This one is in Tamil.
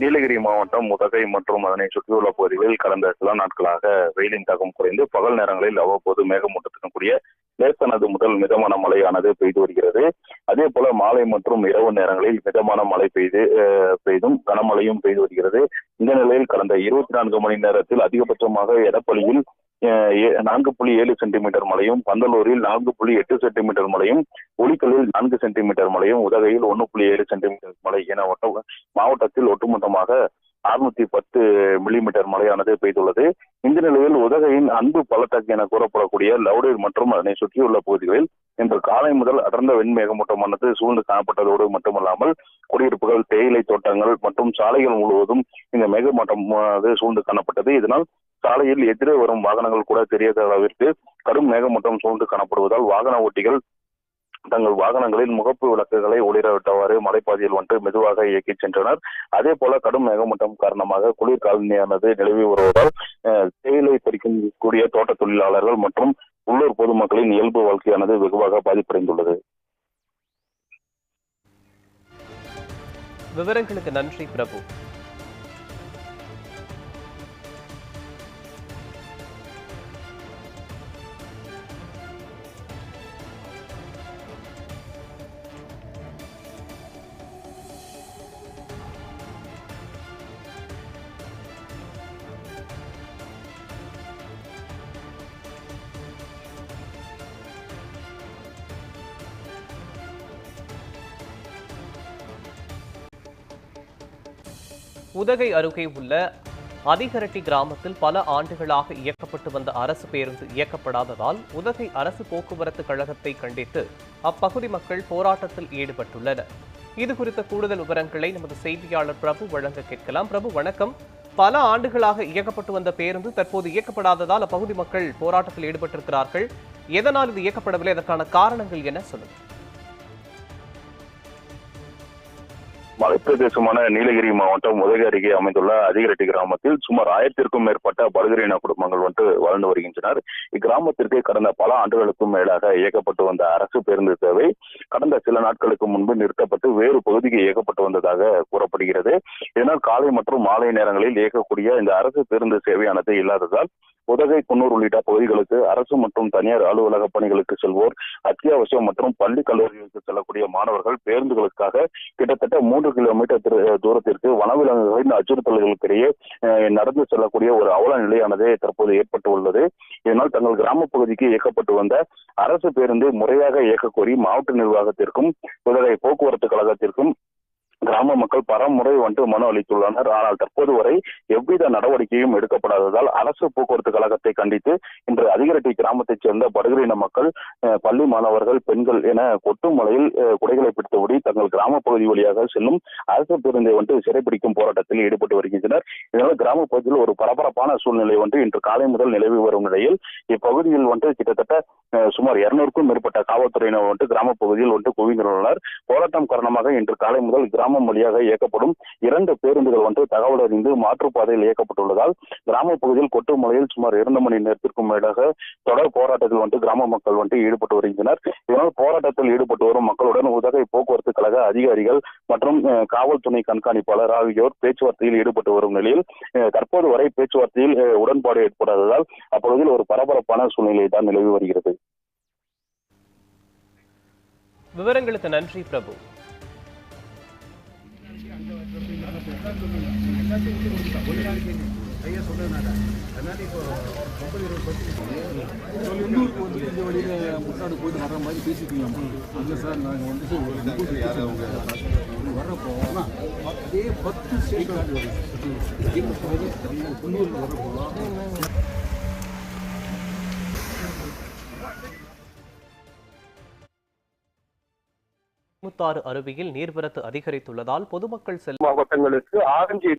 நீலகிரி மாவட்டம் உதகை மற்றும் அதனை சுற்றியுள்ள பகுதிகளில் கடந்த சில நாட்களாக வெயிலின் தாக்கம் குறைந்து பகல் நேரங்களில் அவ்வப்போது மேகமூட்டத்துடன் கூடிய லேசானது முதல் மிதமான மழையானது பெய்து வருகிறது. அதே போல மாலை மற்றும் இரவு நேரங்களில் மிதமான மழை பெய்து பெய்தும் கனமழையும் பெய்து வருகிறது. இந்த நிலையில் கடந்த இருபத்தி நான்கு மணி நேரத்தில் அதிகபட்சமாக எடப்பள்ளியில் நான்கு புள்ளி ஏழு சென்டிமீட்டர் மழையும் பந்தலூரில் நான்கு புள்ளி எட்டு சென்டிமீட்டர் மழையும் ஒலிக்கலில் நான்கு சென்டிமீட்டர் மழையும் உதகையில் ஒன்று புள்ளி ஏழு சென்டிமீட்டர் மழை என மாவட்டத்தில் ஒட்டுமொத்தமாக அறுநூத்தி பத்து மில்லிமீட்டர் மழையானது பெய்துள்ளது. இந்த நிலையில் உதகையின் அன்பு பள்ளத்தாக்கு என கூறப்படக்கூடிய லவுடேர் மற்றும் அதனை சுற்றியுள்ள பகுதிகளில் இன்று காலை முதல் அடர்ந்த வெண்மேகமூட்டமானது சூழ்ந்து காணப்பட்டதோடு மட்டுமல்லாமல் குடியிருப்புகள் தேயிலை தோட்டங்கள் மற்றும் சாலைகள் முழுவதும் இந்த மேகமூட்டம் சூழ்ந்து காணப்பட்டது. இதனால் சாலையில் எதிரே வரும் வாகனங்கள் கூட தெரியாத அளவிற்கு கடும் மேகமூட்டம் சூழ்ந்து காணப்படுவதால் வாகன ஓட்டிகள் தங்கள் வாகனங்களில் முகப்பு விளக்குகளை ஒளிரவிட்டவாறு மலைப்பாதையில் ஒன்று மெதுவாக இயக்கிச் சென்றனர். அதே போல கடும் மேகமூட்டம் காரணமாக குளிர் காலனியானது நிலவி வருவதால் தேயிலை பறிக்கும் கூடிய தோட்ட தொழிலாளர்கள் மற்றும் உள்ளூர் பொதுமக்களின் இயல்பு வாழ்க்கையானது வெகுவாக பாதிப்படைந்துள்ளது. விவரங்களுக்கு நன்றி பிரபு. உதகை அருகே உள்ள அதிகரட்டி கிராமத்தில் பல ஆண்டுகளாக இயக்கப்பட்டு வந்த அரசு பேருந்து இயக்கப்படாததால் உதகை அரசு போக்குவரத்து கழகத்தை கண்டித்து அப்பகுதி மக்கள் போராட்டத்தில் ஈடுபட்டுள்ளனர். இது குறித்த கூடுதல் விவரங்களை நமது செய்தியாளர் பிரபு வழங்க கேட்கலாம். பிரபு வணக்கம். பல ஆண்டுகளாக இயக்கப்பட்டு வந்த பேருந்து தற்போது இயக்கப்படாததால் அப்பகுதி மக்கள் போராட்டத்தில் ஈடுபட்டிருக்கிறார்கள். எதனால் இது இயக்கப்படவில்லை? அதற்கான காரணங்கள் என சொல்லுங்கள் மலைப்பிரதேசமான நீலகிரி மாவட்டம் உதகி அருகே அமைந்துள்ள அதிகரட்டி கிராமத்தில் சுமார் ஆயிரத்திற்கும் மேற்பட்ட படுகரின குடும்பங்கள் வந்து வாழ்ந்து வருகின்றனர். இக்கிராமத்திற்கு கடந்த பல ஆண்டுகளுக்கும் மேலாக இயக்கப்பட்டு வந்த அரசு பேருந்து சேவை கடந்த சில நாட்களுக்கு முன்பு நிறுத்தப்பட்டு வேறு பகுதிக்கு இயக்கப்பட்டு வந்ததாக கூறப்படுகிறது. இதனால் காலை மற்றும் மாலை நேரங்களில் இயக்கக்கூடிய இந்த அரசு பேருந்து சேவையானது இல்லாததால் உதகை குன்னூர் உள்ளிட்ட பகுதிகளுக்கு அரசு மற்றும் தனியார் அலுவலக பணிகளுக்கு செல்வோர் அத்தியாவசியம் மற்றும் பள்ளி கல்லூரிகளுக்கு செல்லக்கூடிய மாணவர்கள் பேருந்துகளுக்காக கிட்டத்தட்ட மூன்று கிலோமீட்டர் தூரத்திற்கு வனவிலங்குகளின் அச்சுறுத்தல்களுக்கிடையே நடந்து செல்லக்கூடிய ஒரு அவல நிலையானது தற்போது ஏற்பட்டு உள்ளது இதனால் தங்கள் கிராம பகுதிக்கு இயக்கப்பட்டு வந்த அரசு பேருந்து முறையாக இயக்க கோரி மாவட்ட நிர்வாகத்திற்கும் குதிரை போக்குவரத்து கழகத்திற்கும் கிராம மக்கள் பரமுறை வந்துட்டு மனு அளித்துள்ளனர். ஆனால் தற்போது வரை எவ்வித நடவடிக்கையும் எடுக்கப்படாததால் அரசு போக்குவரத்து கழகத்தை கண்டித்து இன்று அதிகரட்டி கிராமத்தைச் சேர்ந்த படுகரின மக்கள் பள்ளி மாணவர்கள் பெண்கள் என கொட்டும் மலையில் குடைகளை பிடித்தபடி தங்கள் கிராம பகுதி வழியாக செல்லும் அரசு பேருந்தை வந்துட்டு சிறைப்பிடிக்கும் போராட்டத்தில் ஈடுபட்டு வருகின்றனர். இதனால் கிராம பகுதியில் ஒரு பரபரப்பான சூழ்நிலை வந்து இன்று காலை முதல் நிலவி வரும் நிலையில் இப்பகுதியில் வந்துட்டு கிட்டத்தட்ட சுமார் இருநூறுக்கும் மேற்பட்ட காவல்துறையினர் வந்துட்டு கிராம பகுதியில் வந்துட்டு குவிந்துள்ளனர். போராட்டம் காரணமாக இன்று காலை முதல் கிராமம் வழியாக இயக்கப்படும் இரண்டு பேருந்துகள் வந்து தகவல் அறிந்து மாற்றுப்பாதையில் இயக்கப்பட்டுள்ளதால் கிராம பகுதியில் கொட்டுமலையில் சுமார் இரண்டு மணி நேரத்திற்கும் மேலாக தொடர் போராட்டத்தில் வந்து கிராம மக்கள் வந்து ஈடுபட்டு வருகின்றனர். இதனால் போராட்டத்தில் ஈடுபட்டு வரும் மக்களுடன் உதகை போக்குவரத்து கழக அதிகாரிகள் மற்றும் காவல்துறை கண்காணிப்பாளர் ஆகியோர் பேச்சுவார்த்தையில் ஈடுபட்டு வரும் நிலையில் தற்போது வரை பேச்சுவார்த்தையில் உடன்பாடு ஏற்படாததால் அப்பகுதியில் ஒரு பரபரப்பான சூழ்நிலை தான் நிலவி வருகிறது. விவரங்களுக்கு நன்றி பிரபு. உள்ளூருக்கு வந்து இந்த வழியில முன்னாடி போயிட்டு வர்ற மாதிரி பேசிக்கலாம் அங்கே சார் நாங்கள் வந்துட்டு ஒரு முக்கூட்டு வர்றப்போ அதே பத்து ஸ்டேட் வரும் முத்தாறு அருவியில் நீர்வரத்து அதிகரித்துள்ளதால் பொதுமக்கள் செல்லும் மாவட்டங்களுக்கு ஆரஞ்சு